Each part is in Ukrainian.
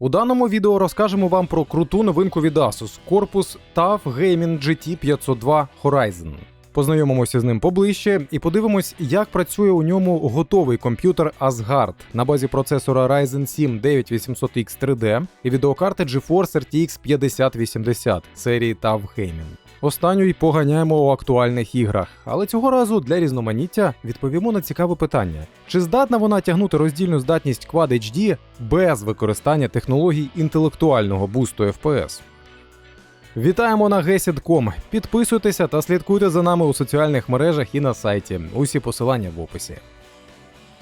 У даному відео розкажемо вам про круту новинку від Asus корпус TAF Gaming GT 502 Horizon. Познайомимося з ним поближче і подивимось, як працює у ньому готовий комп'ютер Asgard на базі процесора Ryzen 7 9800X 3D і відеокарти GeForce RTX 5080 серії TAF Gaming. Останню й поганяємо у актуальних іграх, але цього разу для різноманіття відповімо на цікаве питання: чи здатна вона тягнути роздільну здатність Quad HD без використання технологій інтелектуального бусту FPS? Вітаємо на GESID.com. Підписуйтеся та слідкуйте за нами у соціальних мережах і на сайті. Усі посилання в описі.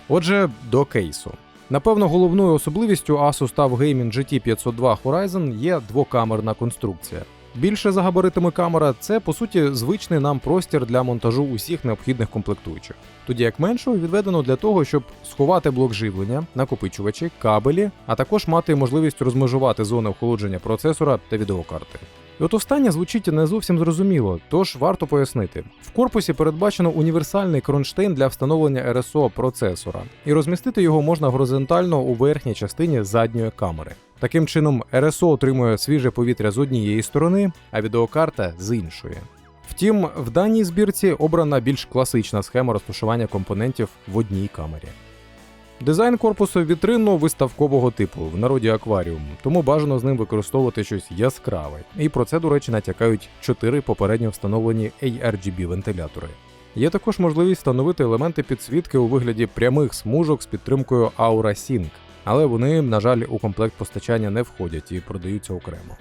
Отже, до кейсу. Напевно, головною особливістю Asus TUF Gaming GT 502 Horizon є двокамерна конструкція. Більше за габаритами камера це по суті звичний нам простір для монтажу усіх необхідних комплектуючих. Тоді як меншу відведено для того, щоб сховати блок живлення, накопичувачі, кабелі, а також мати можливість розмежувати зони охолодження процесора та відеокарти. І от останнє звучить не зовсім зрозуміло, тож варто пояснити. В корпусі передбачено універсальний кронштейн для встановлення РСО процесора, і розмістити його можна горизонтально у верхній частині задньої камери. Таким чином, РСО отримує свіже повітря з однієї сторони, а відеокарта з іншої. Втім, в даній збірці обрана більш класична схема розташування компонентів в одній камері. Дизайн корпусу вітринно-виставкового типу, в народі акваріум, тому бажано з ним використовувати щось яскраве. І про це, до речі, натякають чотири попередньо встановлені ARGB вентилятори. Є також можливість встановити елементи підсвітки у вигляді прямих смужок з підтримкою Aura Sync, але вони, на жаль, у комплект постачання не входять і продаються окремо.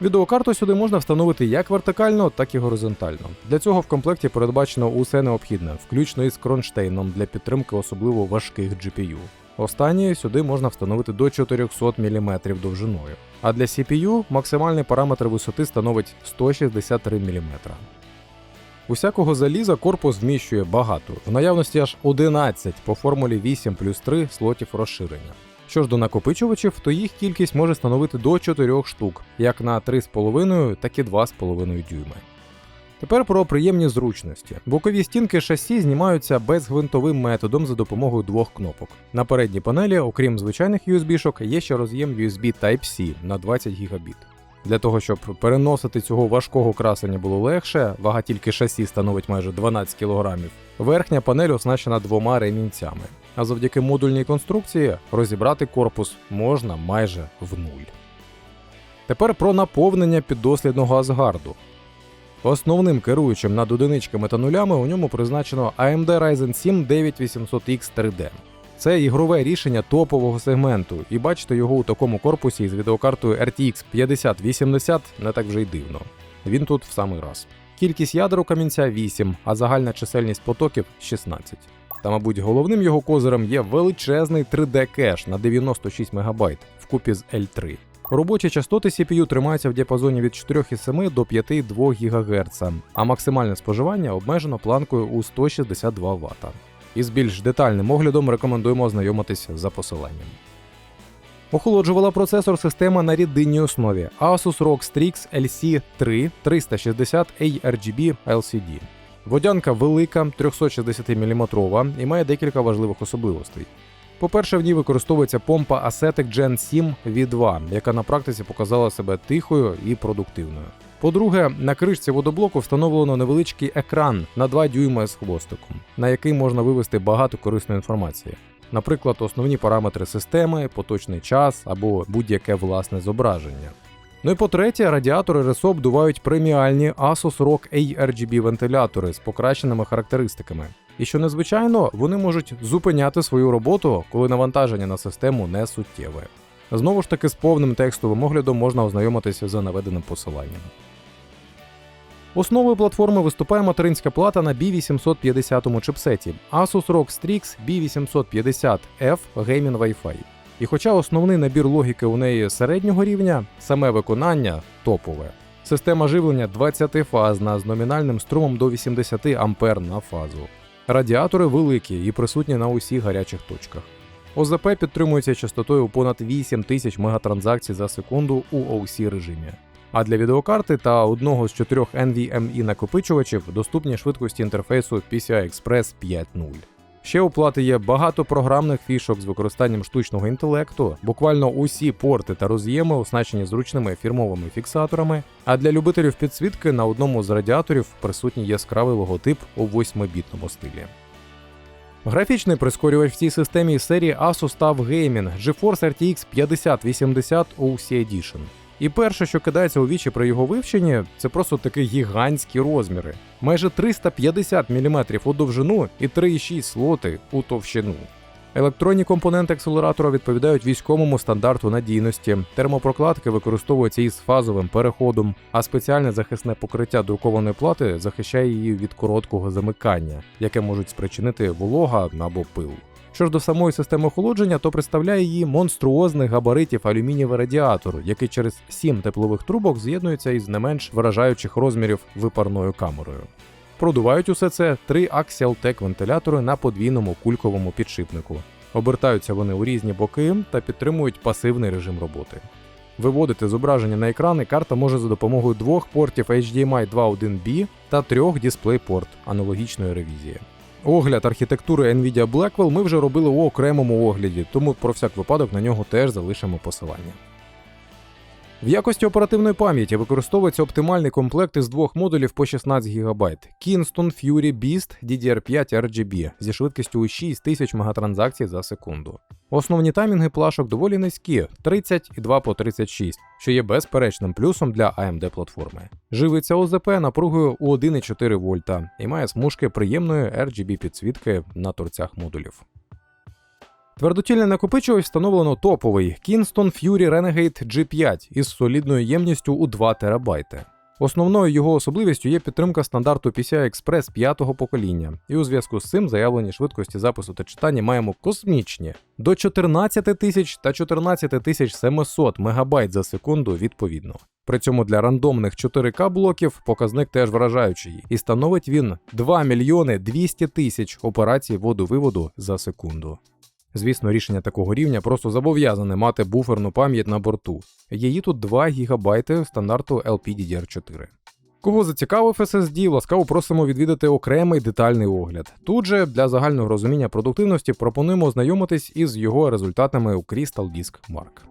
Відеокарту сюди можна встановити як вертикально, так і горизонтально. Для цього в комплекті передбачено усе необхідне, включно із кронштейном для підтримки особливо важких GPU. Останнє сюди можна встановити до 400 мм довжиною, а для CPU максимальний параметр висоти становить 163 мм. Усякого заліза корпус вміщує багато, в наявності аж 11 по формулі 8 плюс 3 слотів розширення. Що ж до накопичувачів, то їх кількість може становити до 4 штук, як на 3,5, так і 2,5 дюйми. Тепер про приємні зручності. Бокові стінки шасі знімаються безгвинтовим методом за допомогою двох кнопок. На передній панелі, окрім звичайних USB-шок, є ще роз'єм USB Type-C на 20 Гбіт. Для того, щоб переносити цього важкого красення було легше, вага тільки шасі становить майже 12 кг. Верхня панель оснащена двома ремінцями, а завдяки модульній конструкції розібрати корпус можна майже в нуль. Тепер про наповнення піддослідного Асгарду. Основним керуючим над одиничками та нулями у ньому призначено AMD Ryzen 7 9800X 3D. Це ігрове рішення топового сегменту, і бачити його у такому корпусі із відеокартою RTX 5080 не так вже й дивно. Він тут в самий раз. Кількість ядер у камінця 8, а загальна чисельність потоків 16. Та, мабуть, головним його козирем є величезний 3D кеш на 96 МБ вкупі з L3. Робочі частоти CPU тримаються в діапазоні від 4,7 до 5,2 ГГц, а максимальне споживання обмежено планкою у 162 Вт. Із більш детальним оглядом рекомендуємо ознайомитись за посиланням. Охолоджувала процесор система на рідинній основі Asus ROG Strix LC3 360 ARGB LCD. Водянка велика, 360 мм і має декілька важливих особливостей. По-перше, в ній використовується помпа Acetic Gen 7 V2, яка на практиці показала себе тихою і продуктивною. По-друге, на кришці водоблоку встановлено невеличкий екран на 2 дюйма з хвостиком, на який можна вивести багато корисної інформації. Наприклад, основні параметри системи, поточний час або будь-яке власне зображення. Ну і по-третє, радіатори РСО обдувають преміальні Asus ROG ARGB вентилятори з покращеними характеристиками. І що незвичайно, вони можуть зупиняти свою роботу, коли навантаження на систему не суттєве. Знову ж таки, з повним текстовим оглядом можна ознайомитися за наведеним посиланням. Основою платформи виступає материнська плата на B850 чипсеті Asus ROG Strix B850F Gaming Wi-Fi. І хоча основний набір логіки у неї середнього рівня, саме виконання топове. Система живлення 20-фазна з номінальним струмом до 80 А на фазу. Радіатори великі і присутні на усіх гарячих точках. ОЗП підтримується частотою понад 8000 мегатранзакцій за секунду у OC режимі. А для відеокарти та одного з чотирьох NVMe накопичувачів доступні швидкості інтерфейсу PCI Express 5.0. Ще у плати є багато програмних фішок з використанням штучного інтелекту. Буквально усі порти та роз'єми оснащені зручними фірмовими фіксаторами. А для любителів підсвітки на одному з радіаторів присутній яскравий логотип у 8-бітному стилі. Графічний прискорювач в цій системі серії Asus TUF Gaming GeForce RTX 5080 OC Edition. І перше, що кидається у вічі при його вивченні, це просто такі гігантські розміри. Майже 350 мм у довжину і 3,6 слоти у товщину. Електронні компоненти акселератора відповідають військовому стандарту надійності. Термопрокладки використовуються із фазовим переходом, а спеціальне захисне покриття друкованої плати захищає її від короткого замикання, яке можуть спричинити волога або пил. Що ж до самої системи охолодження, то представляє її монструозних габаритів алюмінієвий радіатор, який через сім теплових трубок з'єднується із не менш вражаючих розмірів випарною камерою. Продувають усе це три Tech вентилятори на подвійному кульковому підшипнику. Обертаються вони у різні боки та підтримують пасивний режим роботи. Виводити зображення на екрани карта може за допомогою двох портів HDMI 2.1B та трьох DisplayPort аналогічної ревізії. Огляд архітектури Nvidia Blackwell ми вже робили у окремому огляді, тому про всяк випадок на нього теж залишимо посилання. В якості оперативної пам'яті використовується оптимальний комплект із двох модулів по 16 ГБ Kingston Fury Beast DDR5 RGB зі швидкістю у 6000 мегатранзакцій за секунду. Основні таймінги плашок доволі низькі 30 і 2 по 36, що є безперечним плюсом для AMD платформи. Живиться ОЗП напругою у 1,4 вольта і має смужки приємної RGB підсвітки на торцях модулів. Твердотільний накопичувач встановлено топовий Kingston Fury Renegade G5 із солідною ємністю у 2 ТБ. Основною його особливістю є підтримка стандарту PCI Express 5-го покоління, і у зв'язку з цим заявлені швидкості запису та читання маємо космічні до 14 тисяч та 14 700 МБ за секунду відповідно. При цьому для рандомних 4К блоків показник теж вражаючий, і становить він 2 мільйони 200 тисяч операцій вводу-виводу за секунду. Звісно, рішення такого рівня просто зобов'язане мати буферну пам'ять на борту. Її тут 2 ГБ стандарту LPDDR4. Кого зацікавив SSD, ласкаво просимо відвідати окремий детальний огляд. Тут же для загального розуміння продуктивності пропонуємо ознайомитись із його результатами у Crystal Disk Mark.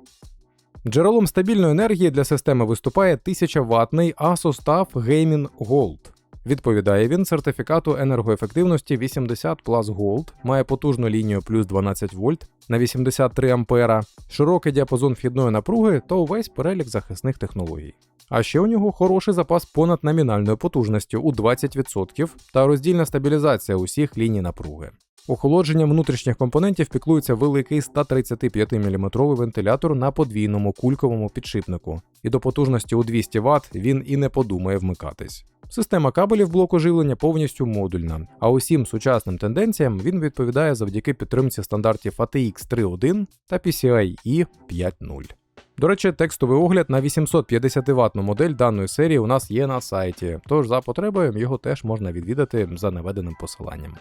Джерелом стабільної енергії для системи виступає 1000 ватний Asus TUF Gaming Gold. Відповідає він сертифікату енергоефективності 80 Plus Gold, має потужну лінію плюс 12 вольт на 83 ампера, широкий діапазон вхідної напруги та увесь перелік захисних технологій. А ще у нього хороший запас понад номінальною потужністю у 20% та роздільна стабілізація усіх ліній напруги. Охолодженням внутрішніх компонентів піклується великий 135 мм вентилятор на подвійному кульковому підшипнику, і до потужності у 200 Вт він і не подумає вмикатись. Система кабелів блоку живлення повністю модульна, а усім сучасним тенденціям він відповідає завдяки підтримці стандартів ATX 3.1 та PCIe 5.0. До речі, текстовий огляд на 850 ватну модель даної серії у нас є на сайті, тож за потребою його теж можна відвідати за наведеним посиланням.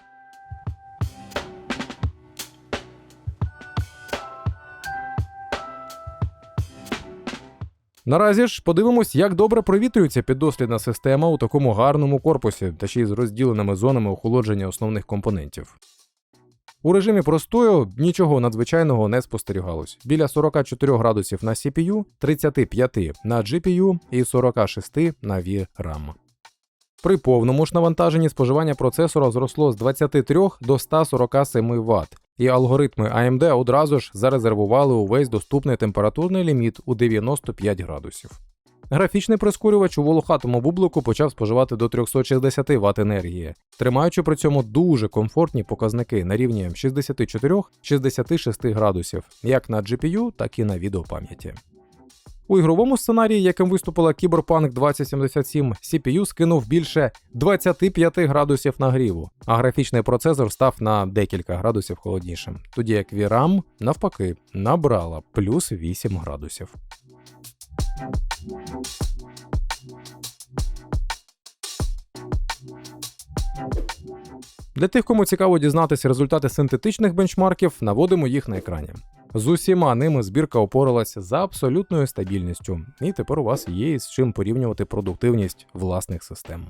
Наразі ж подивимось, як добре провітрюється піддослідна система у такому гарному корпусі, та ще й з розділеними зонами охолодження основних компонентів. У режимі простою нічого надзвичайного не спостерігалось. Біля 44 градусів на CPU, 35 на GPU і 46 на VRAM. При повному ж навантаженні споживання процесора зросло з 23 до 147 Вт, і алгоритми AMD одразу ж зарезервували увесь доступний температурний ліміт у 95 градусів. Графічний прискорювач у волохатому бублику почав споживати до 360 Вт енергії, тримаючи при цьому дуже комфортні показники на рівні 64-66 градусів, як на GPU, так і на відеопам'яті. У ігровому сценарії, яким виступила Cyberpunk 2077, CPU скинув більше 25 градусів нагріву, а графічний процесор став на декілька градусів холоднішим, тоді як VRAM, навпаки, набрала плюс 8 градусів. Для тих, кому цікаво дізнатися результати синтетичних бенчмарків, наводимо їх на екрані. З усіма ними збірка опоралася за абсолютною стабільністю, і тепер у вас є з чим порівнювати продуктивність власних систем.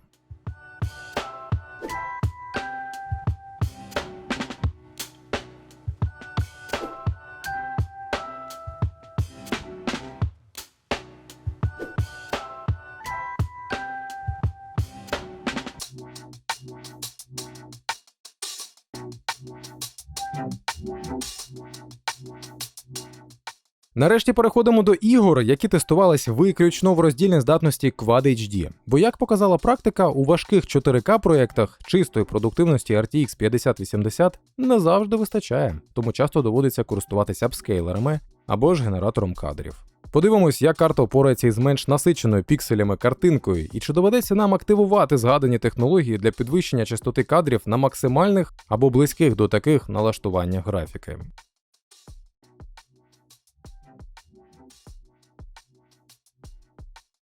Нарешті переходимо до ігор, які тестувались виключно в роздільній здатності Quad HD. Бо як показала практика, у важких 4К проєктах чистої продуктивності RTX 5080 не завжди вистачає, тому часто доводиться користуватися апскейлерами або ж генератором кадрів. Подивимось, як карта опорається із менш насиченою пікселями картинкою, і чи доведеться нам активувати згадані технології для підвищення частоти кадрів на максимальних або близьких до таких налаштуваннях графіки.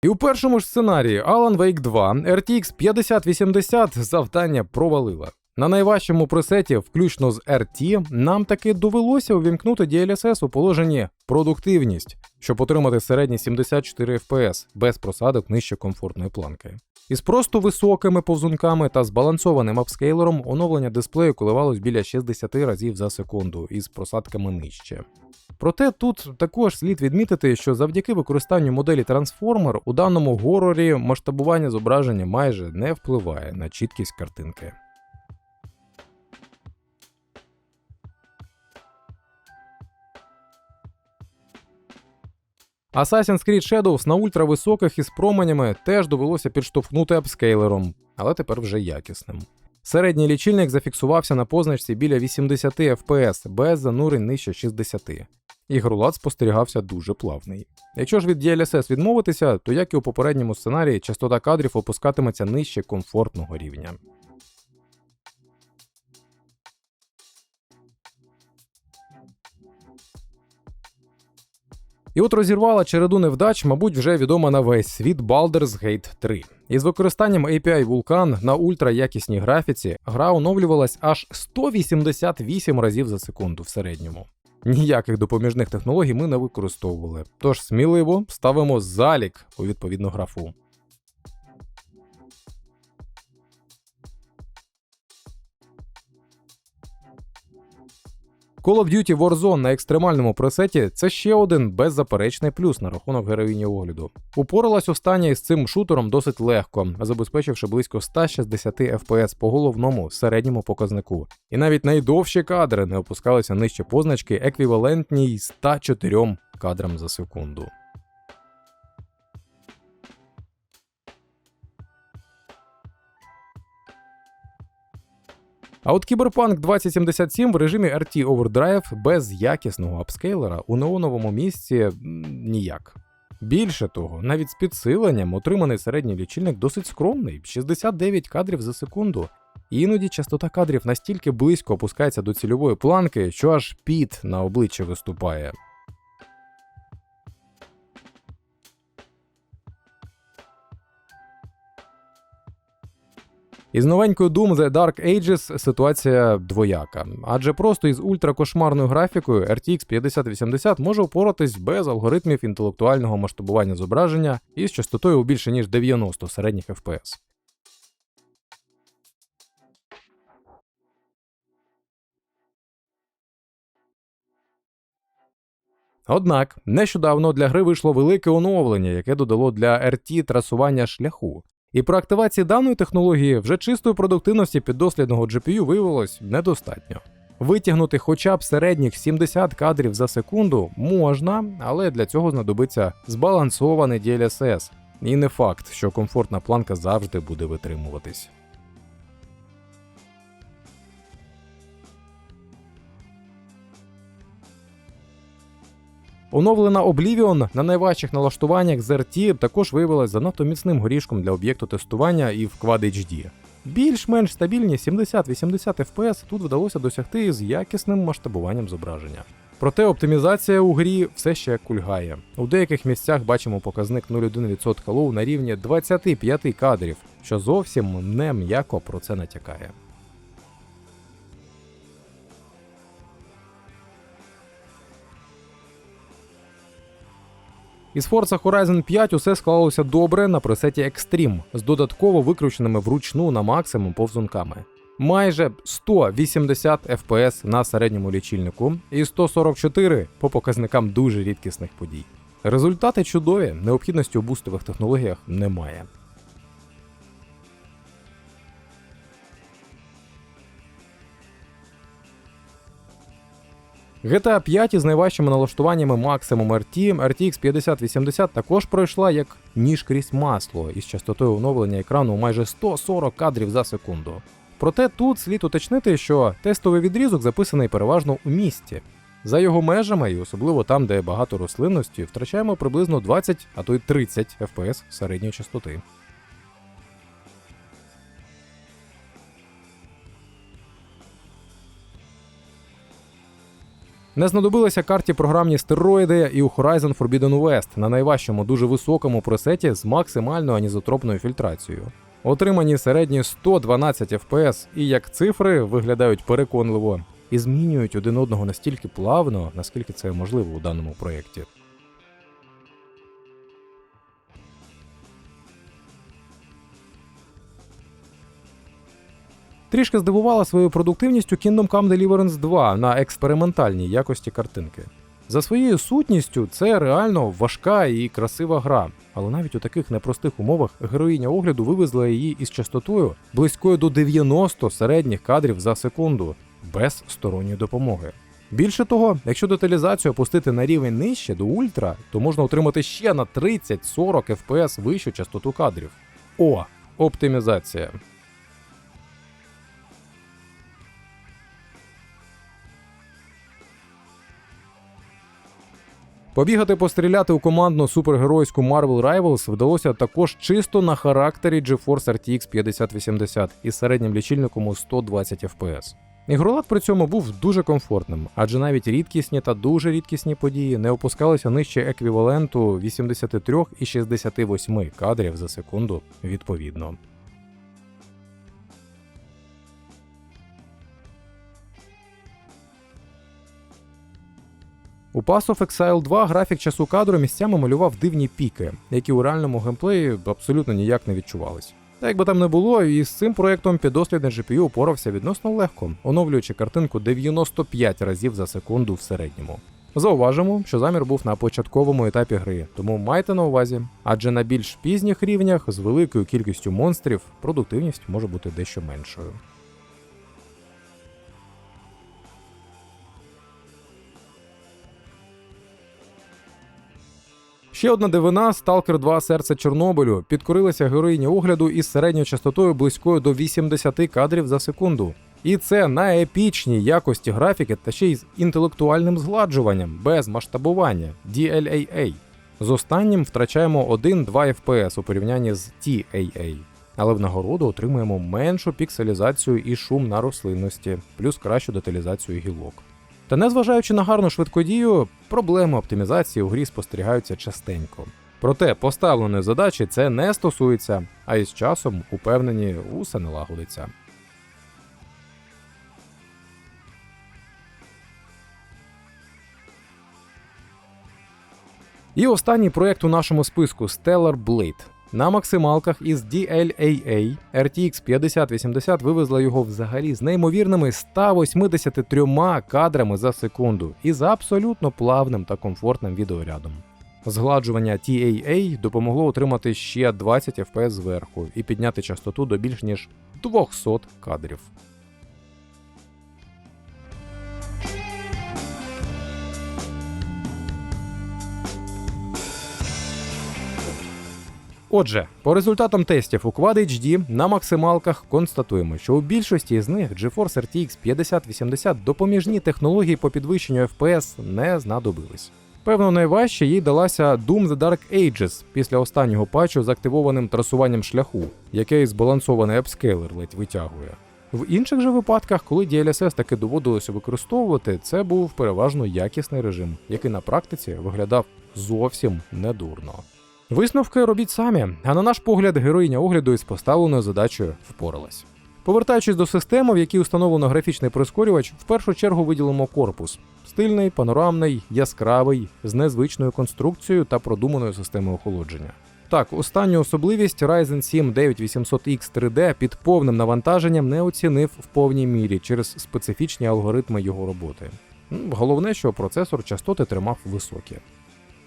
І у першому ж сценарії Alan Wake 2 RTX 5080 завдання провалила. На найважчому пресеті, включно з RT, нам таки довелося увімкнути DLSS у положенні продуктивність, щоб отримати середні 74 FPS без просадок нижче комфортної планки. Із просто високими повзунками та збалансованим апскейлером оновлення дисплею коливалось біля 60 разів за секунду із просадками нижче. Проте тут також слід відмітити, що завдяки використанню моделі Transformer у даному горорі масштабування зображення майже не впливає на чіткість картинки. Assassin's Creed Shadows на ультрависоких із променями теж довелося підштовхнути апскейлером, але тепер вже якісним. Середній лічильник зафіксувався на позначці біля 80 FPS без занурень нижче 60. Ігролад спостерігався дуже плавний. Якщо ж від DLSS відмовитися, то як і у попередньому сценарії, частота кадрів опускатиметься нижче комфортного рівня. І от розірвала череду невдач, мабуть, вже відома на весь світ Baldur's Gate 3. Із використанням API Vulkan на ультраякісній графіці гра оновлювалась аж 188 разів за секунду в середньому. Ніяких допоміжних технологій ми не використовували, тож сміливо ставимо залік у відповідну графу. Call of Duty Warzone на екстремальному пресеті це ще один беззаперечний плюс на рахунок героїні огляду. Упоралась остання із цим шутером досить легко, забезпечивши близько 160 FPS по головному середньому показнику. І навіть найдовші кадри не опускалися нижче позначки, еквівалентній 104 кадрам за секунду. А от Cyberpunk 2077 в режимі RT Overdrive без якісного апскейлера у неоновому місці ніяк. Більше того, навіть з підсиленням отриманий середній лічильник досить скромний 69 кадрів за секунду. іноді частота кадрів настільки близько опускається до цільової планки, що аж піт на обличчі виступає. Із новенькою Doom The Dark Ages ситуація двояка, адже просто із ультракошмарною графікою RTX 5080 може впоратись без алгоритмів інтелектуального масштабування зображення із частотою у більше ніж 90 середніх FPS. Однак нещодавно для гри вийшло велике оновлення, яке додало для RT трасування шляху. І про активації даної технології вже чистої продуктивності піддослідного GPU виявилось недостатньо. Витягнути хоча б середніх 70 кадрів за секунду можна, але для цього знадобиться збалансований DLSS. І не факт, що комфортна планка завжди буде витримуватись. Оновлена Oblivion на найважчих налаштуваннях з RT також виявилась занадто міцним горішком для об'єкту тестування і в Quad HD. Більш-менш стабільні 70-80 FPS тут вдалося досягти з якісним масштабуванням зображення. Проте оптимізація у грі все ще кульгає. У деяких місцях бачимо показник 0,1% лоу на рівні 25 кадрів, що зовсім не м'яко про це натякає. Із Forza Horizon 5 усе склалося добре на пресеті Extreme з додатково викрученими вручну на максимум повзунками. Майже 180 FPS на середньому лічильнику і 144 по показникам дуже рідкісних подій. Результати чудові, необхідності у бустових технологіях немає. GTA 5 із найважчими налаштуваннями Maximum RT, RTX 5080 також пройшла як ніж крізь масло із частотою оновлення екрану майже 140 кадрів за секунду. Проте тут слід уточнити, що тестовий відрізок записаний переважно у місті. За його межами, і особливо там, де багато рослинності, втрачаємо приблизно 20, а то й 30 FPS середньої частоти. Не знадобилися карті програмні стероїди і у Horizon Forbidden West на найважчому дуже високому пресеті з максимальною анізотропною фільтрацією. Отримані середні 112 FPS і як цифри виглядають переконливо і змінюють один одного настільки плавно, наскільки це можливо у даному проєкті. Трішки здивувала своєю продуктивністю Kingdom Come Deliverance 2 на експериментальній якості картинки. За своєю сутністю це реально важка і красива гра, але навіть у таких непростих умовах героїня огляду вивезла її із частотою близькою до 90 середніх кадрів за секунду, без сторонньої допомоги. Більше того, якщо деталізацію опустити на рівень нижче до ультра, то можна отримати ще на 30-40 FPS вищу частоту кадрів. О, оптимізація. Побігати постріляти у командну супергеройську Marvel Rivals вдалося також чисто на характері GeForce RTX 5080 із середнім лічильником у 120 FPS. Ігролад при цьому був дуже комфортним, адже навіть рідкісні та дуже рідкісні події не опускалися нижче еквіваленту 83 і 68 кадрів за секунду відповідно. У Pass of Exile 2 графік часу кадру місцями малював дивні піки, які у реальному геймплеї абсолютно ніяк не відчувались. Та як би там не було, і з цим проєктом підослідний GPU упорався відносно легко, оновлюючи картинку 95 разів за секунду в середньому. Зауважимо, що замір був на початковому етапі гри, тому майте на увазі, адже на більш пізніх рівнях з великою кількістю монстрів продуктивність може бути дещо меншою. Ще одна дивина Stalker 2 Серце Чорнобилю підкорилася героїні огляду із середньою частотою близькою до 80 кадрів за секунду. І це на епічній якості графіки та ще й з інтелектуальним згладжуванням без масштабування DLAA. З останнім втрачаємо 1-2 FPS у порівнянні з TAA. Але в нагороду отримуємо меншу пікселізацію і шум на рослинності, плюс кращу деталізацію гілок. Та незважаючи на гарну швидкодію, проблеми оптимізації у грі спостерігаються частенько. Проте поставленої задачі це не стосується, а із часом упевнені усе налагодиться. І останній проєкт у нашому списку Stellar Blade. На максималках із DLAA RTX 5080 вивезла його взагалі з неймовірними 183 кадрами за секунду і з абсолютно плавним та комфортним відеорядом. Згладжування TAA допомогло отримати ще 20 FPS зверху і підняти частоту до більш ніж 200 кадрів. Отже, по результатам тестів у Quad HD на максималках констатуємо, що у більшості з них GeForce RTX 5080 допоміжні технології по підвищенню FPS не знадобились. Певно, найважче їй далася Doom The Dark Ages після останнього патчу з активованим трасуванням шляху, який збалансований апскейлер ледь витягує. В інших же випадках, коли DLSS таки доводилося використовувати, це був переважно якісний режим, який на практиці виглядав зовсім недурно. Висновки робіть самі, а на наш погляд, героїня огляду із поставленою задачею впоралась. Повертаючись до системи, в якій установлено графічний прискорювач, в першу чергу виділимо корпус. Стильний, панорамний, яскравий, з незвичною конструкцією та продуманою системою охолодження. Так, останню особливість Ryzen 7 9800X 3D під повним навантаженням не оцінив в повній мірі через специфічні алгоритми його роботи. Головне, що процесор частоти тримав високі.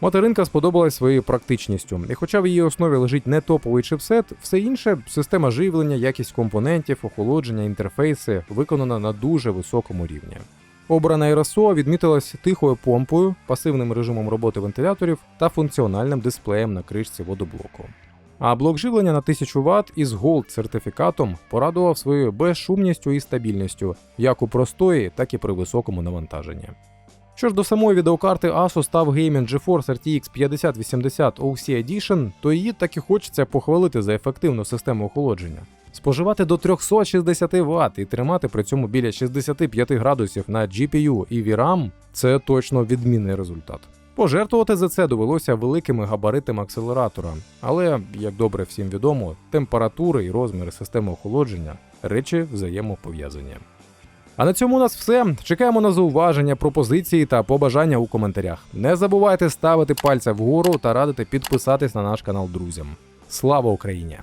Материнка сподобалась своєю практичністю, і хоча в її основі лежить не топовий чипсет, все інше система живлення, якість компонентів, охолодження, інтерфейси виконана на дуже високому рівні. Обрана RSO відмітилась тихою помпою, пасивним режимом роботи вентиляторів та функціональним дисплеєм на кришці водоблоку. А блок живлення на 1000 Вт із Gold сертифікатом порадував своєю безшумністю і стабільністю як у простої, так і при високому навантаженні. Що ж до самої відеокарти Asus TUF Gaming GeForce RTX 5080 OC Edition, то її так і хочеться похвалити за ефективну систему охолодження. Споживати до 360 Вт і тримати при цьому біля 65 градусів на GPU і VRAM – це точно відмінний результат. Пожертвувати за це довелося великими габаритами акселератора, але, як добре всім відомо, температури і розміри системи охолодження речі взаємопов'язані. А на цьому у нас все. Чекаємо на зауваження, пропозиції та побажання у коментарях. Не забувайте ставити пальця вгору та радити підписатись на наш канал друзям. Слава Україні!